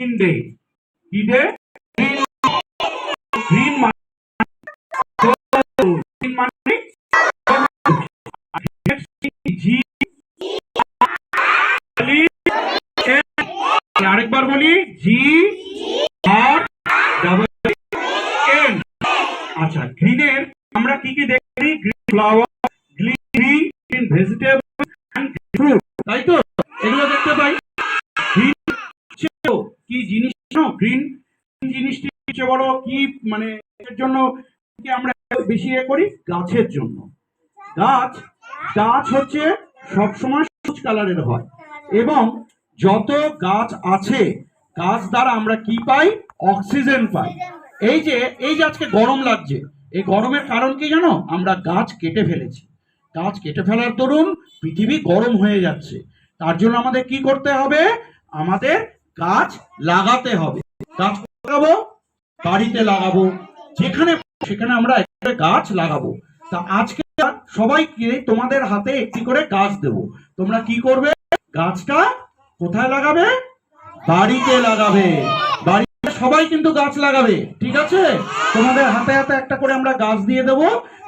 Green day কি day green মানে আরেকবার বলি জি আর ডাবল এন আচ্ছা গ্রিনের আমরা কি কি দেখি? Green flower green green vegetable তাই তো এগুলো দেখতে পাই গ্রিন কি জিনিস গ্রিন জিনিসটি সবচেয়ে বড় কি মানে এর জন্য আমরা বেশি এ করি? গাছের জন্য। গাছ গাছ হচ্ছে সবসময় সবুজ কালারের হয়। এবং যত গাছ আছে, গাছ দ্বারা আমরা কি পাই? অক্সিজেন পাই। এই যে এই যে আজকে গরম লাগছে, এই গরমের কারণ কি জানো? আমরা গাছ কেটে ফেলেছি। গাছ কেটে ফেলার দরুন পৃথিবী গরম হয়ে যাচ্ছে। তার জন্য আমাদের কি করতে হবে? আমাদের গাছ লাগাতে হবে। গাছ লাগাবো, বাড়িতে লাগাবো, যেখানে সেখানে আমরা গাছ লাগাবো। তা আজকে সবাইকে তোমাদের হাতে একটি করে গাছ দেব। তোমরা কি করবে? গাছটা কোথায় লাগাবে? বাড়িতে লাগাবে। বাড়িতে সবাই কিন্তু গাছ লাগাবে, ঠিক আছে? তোমাদের হাতে হাতে একটা করে আমরা গাছ দিয়ে দেব,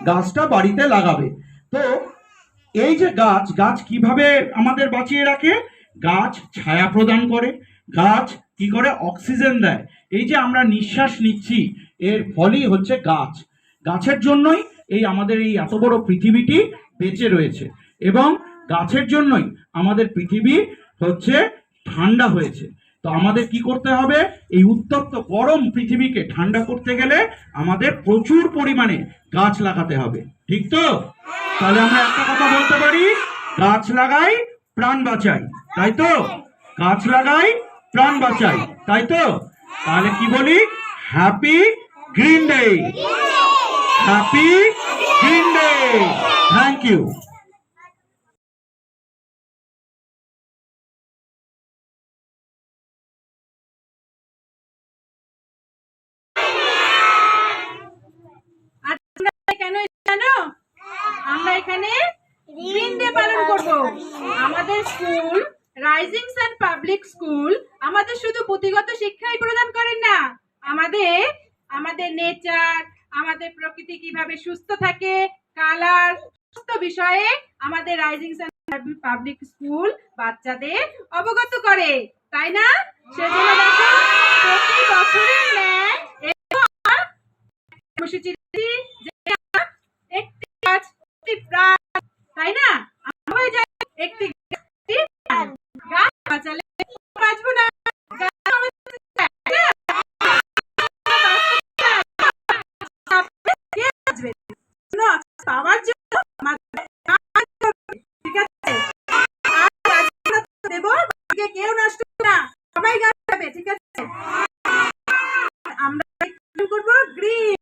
গাছটা বাড়িতে লাগাবে। তো এই যে গাছ গাছ কীভাবে আমাদের বাঁচিয়ে রাখে? গাছ ছায়া প্রদান করে। গাছ কি করে? অক্সিজেন দেয়। এই যে আমরা নিঃশ্বাস নিচ্ছি, এর ফলই হচ্ছে গাছ। গাছের জন্যই এই আমাদের এই এত বড় পৃথিবীটি বেঁচে রয়েছে। এবং গাছের জন্যই আমাদের পৃথিবী হচ্ছে ঠান্ডা হয়েছে। তো আমাদের কি করতে হবে? এই উত্তপ্ত গরম পৃথিবীকে ঠান্ডা করতে গেলে আমাদের প্রচুর পরিমাণে গাছ লাগাতে হবে। ঠিক তো? তাহলে আমরা একটা কথা বলতে পারি, গাছ লাগাই, প্রাণ বাঁচাই। তাই তো? গাছ লাগাই প্রাণ বাঁচাই, তাই তো? তাহলে কি বলি? Happy green day happy green day thank you জানো? আমরা এখানে পালন আমাদের school rising sun public school আমাদের শুধু পুঁথিগত শিক্ষাই প্রদান করেন না। আমাদের আমাদের নেচার আমাদের প্রকৃতি কীভাবে সুস্থ থাকে কালার সমস্ত বিষয়ে আমাদের রাইজিং পাবলিক স্কুল বাচ্চাদের অবগত করে, তাই না? তাই না। বাঁচবে? পাওয়ার জন্য কেউ নষ্ট না সবাই গাছ লাগাবে, ঠিক আছে? আমরা করব গ্রিন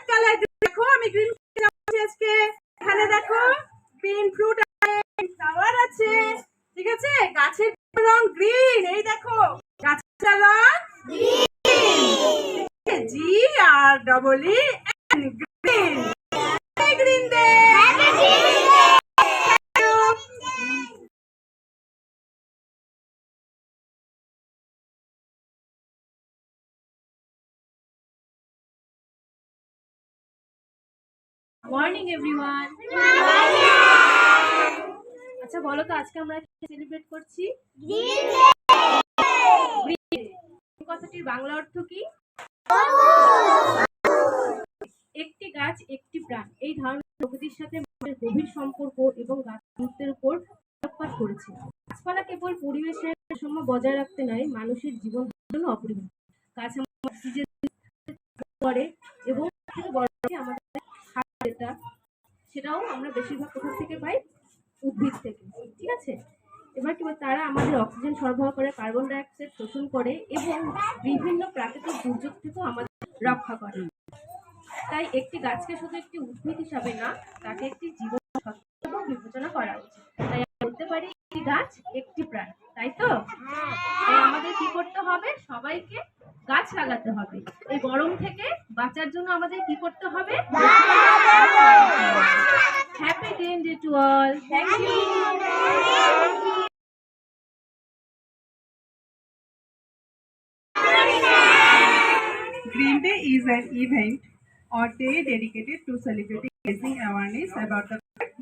কালার দেখো আমি আজকে দেখো গ্রিন ফ্রুট আছে ফ্লাওয়ার আছে ঠিক আছে? গাছের রং গ্রিন এই দেখো। গাছের রং G R double E green green day morning everyone আচ্ছা বলো তো আজকে আমরা সেলিব্রেট করছি? কথাটির বাংলা অর্থ কি? একটি গাছ, একটি প্রাণ। এই ধারণা প্রকৃতির সাথে মানুষের গভীর সম্পর্ক এবং গাছ উপর আলোকপাত করেছে। গাছপালা কেবল পরিবেশের ভারসাম্য বজায় রাখতে নয়, মানুষের জীবন জন্য অপরিহার্য। গাছ অক্সিজেন করে এবং আমাদের সেটাও আমরা বেশিরভাগ কোথা থেকে পাই? উদ্ভিদ থেকে। ঠিক আছে? এবার কি তারা আমাদের অক্সিজেন সরবরাহ করে, কার্বন ডাই অক্সাইড শোষণ করে এবং বিভিন্ন প্রাকৃতিক দুর্যোগ থেকেও আমাদের রক্ষা করে। তাই একটি গাছকে শুধু একটি উদ্ভিদ হিসাবে না, তাকে একটি জীবন বিবেচনা করা উচিত। তাই বলতে পারি, একটি গাছ একটি প্রাণ, তাই তো? তাই আমাদের কি করতে হবে? সবাইকে গাছ লাগাতে হবে। এই গরম থেকে বাঁচার জন্য আমাদের কি করতে হবে? Happy green day to all thank you Green Day is an event or day dedicated to celebrating raising awareness about the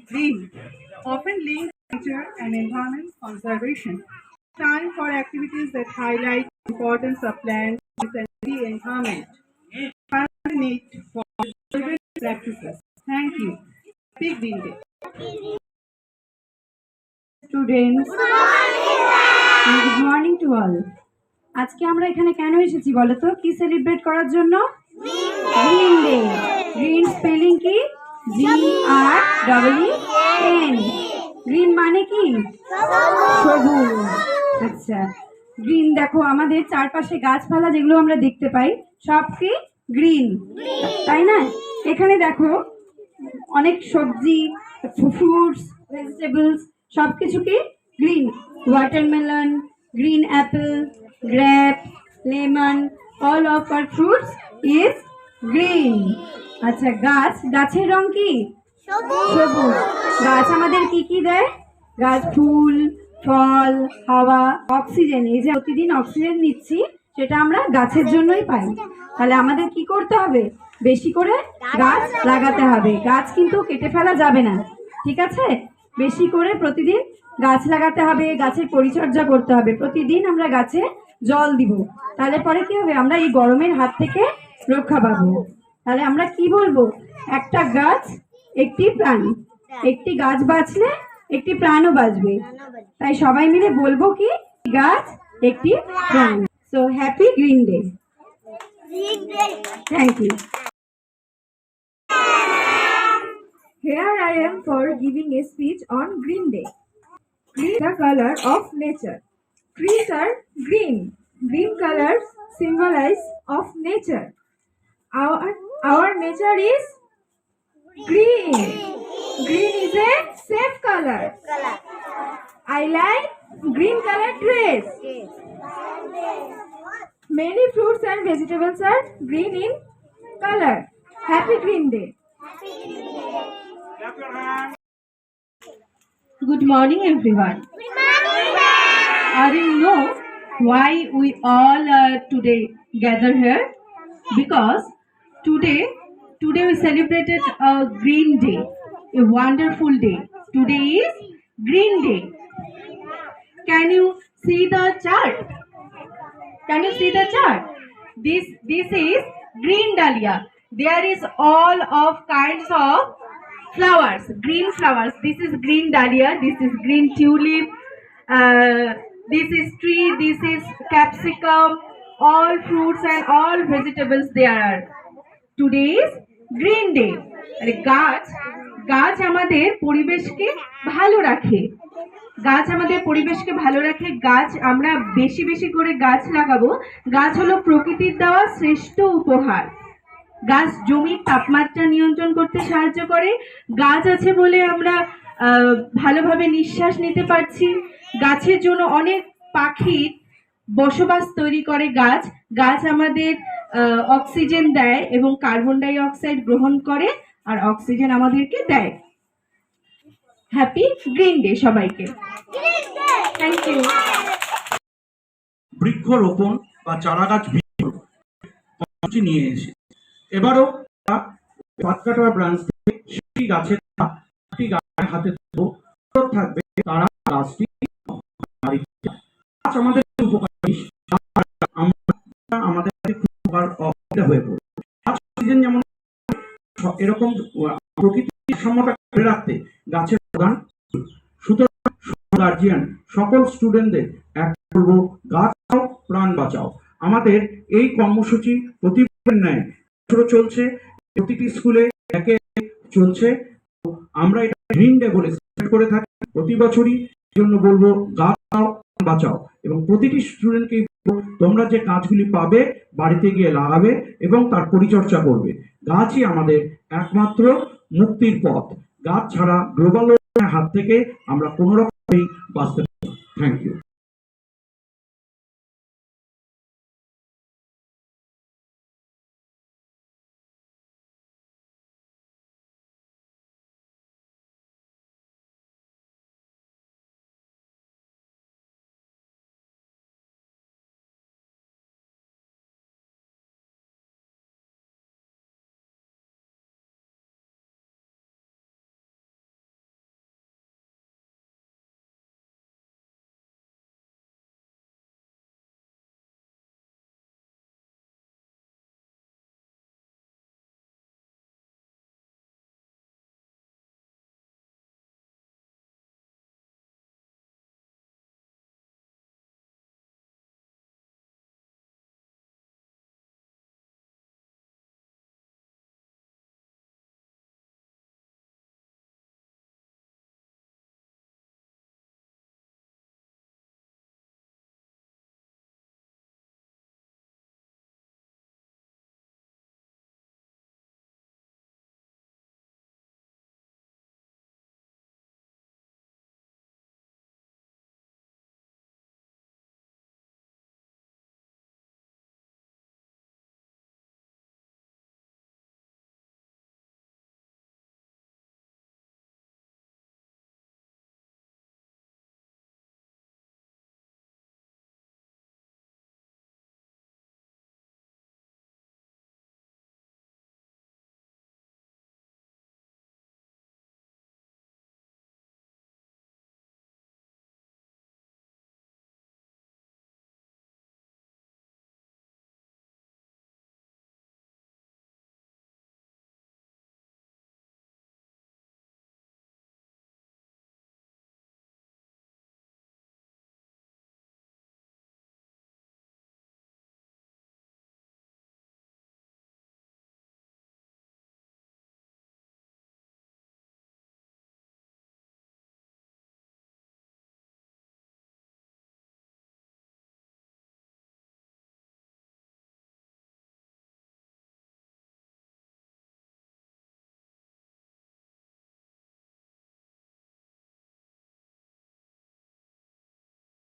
green, often linked to nature and environment conservation. Time for activities that highlight the importance of plants and the environment. Need for practices. Thank you. Big Green Day. Students, good morning to all. আজকে আমরা এখানে কেন এসেছি বলো তো? কি celebrate করার জন্য? গ্রিন ডে গ্রিন স্পেলিং কি? G R double N green মানে কি? সবুজ। আচ্ছা। গ্রিন দেখো আমাদের চারপাশে গাছপালা যেগুলো আমরা দেখতে পাই সব কি? গ্রিন তাই না? এখানে দেখো অনেক সবজি ফ্রুটস ভেজিটেবলস সব কিছু কি? Green watermelon green apple grape lemon all of our fruits is green আচ্ছা গাছ গাছের রং কি? সবুজ। গাছ আমাদের কি কি দেয়? গাছ ফুল ফল হাওয়া অক্সিজেন। এই যে প্রতিদিন অক্সিজেন নিচ্ছি সেটা আমরা গাছের জন্যই পাই। তাহলে আমাদের কি করতে হবে? বেশি করে গাছ লাগাতে হবে। গাছ কিন্তু কেটে ফেলা যাবে না। ঠিক আছে? বেশি করে প্রতিদিন গাছ লাগাতে হবে গাছের পরিচর্যা করতে হবে। প্রতিদিন আমরা গাছে জল দিব। তাহলে পরে কি হবে? আমরা এই গরমের হাত থেকে রক্ষা পাবো। তাহলে আমরা কি বলব? একটা গাছ, একটি প্রাণ। একটি গাছ বাঁচলে একটি প্রাণও বাঁচবে। তাই সবাই মিলে বলব কি? গাছ, একটি প্রাণ। So happy green day thank you am for giving a speech on Green Day. Green is the color of nature. Trees are green. Green colors symbolize of nature. Our, our nature is green. Green is a safe color. I like green color dress. Many fruits and vegetables are green in color. Happy Green Day. Good morning, everyone. I didn't know why we all are today gather here because today today we celebrated a green day, a wonderful day. Today is green day. Can you see the chart? Can you see the chart? This this is green dahlia. There is all of kinds of flowers, green flowers. This is green dahlia. This is green tulip. Uh, this is tree. This is capsicum. All fruits and all vegetables there are. Today is green day মানে গাছ গাছ আমাদের পরিবেশকে ভালো রাখে গাছ আমাদের পরিবেশকে ভালো রাখে গাছ, আমরা বেশি বেশি করে গাছ লাগাবো গাছ হলো প্রকৃতির দেওয়া শ্রেষ্ঠ উপহার গাছ জমির তাপমাত্রা নিয়ন্ত্রণ করতে সাহায্য করে গাছ আছে বলে আমরা ভালোভাবে নিঃশ্বাস নিতে পারছি। গাছের জন্য অনেক পাখির বসবাস তৈরি করে গাছ। গাছ আমাদের অক্সিজেন দেয় এবং কার্বন ডাই অক্সাইড গ্রহণ করে আর অক্সিজেন আমাদেরকে দেয়। হ্যাপি গ্রিন ডে সবাইকে। থ্যাংক ইউ বৃক্ষরোপণ বা বৃক্ষ কর্মসূচি নিয়ে এসে। এবারও ব্রাঞ্চ গাছের হাতে থাকবে, তারা গাছটি বাড়িতে আমাদের আমাদের অসুবিধা হয়ে? পড়ে। অক্সিজেন যেমন এরকম প্রকৃতির ধরে রাখতে গাছের প্রধান সুতরাং গার্জিয়ান সকল স্টুডেন্টদের এক গাছ প্রাণ বাঁচাও। আমাদের এই কর্মসূচি প্রতিদিন ন্যায় চলছে, প্রতিটি স্কুলে একে চলছে। আমরা এটা গ্রিন ডে বলে করে থাকি। প্রতি বছরই জন্য বলব, গাছ বাঁচাও। এবং প্রতিটি স্টুডেন্টকে তোমরা যে গাছগুলি পাবে, বাড়িতে গিয়ে লাগাবে এবং তার পরিচর্যা করবে। গাছই আমাদের একমাত্র মুক্তির পথ। গাছ ছাড়া গ্লোবাল হাত থেকে আমরা কোনো রকমই বাঁচতে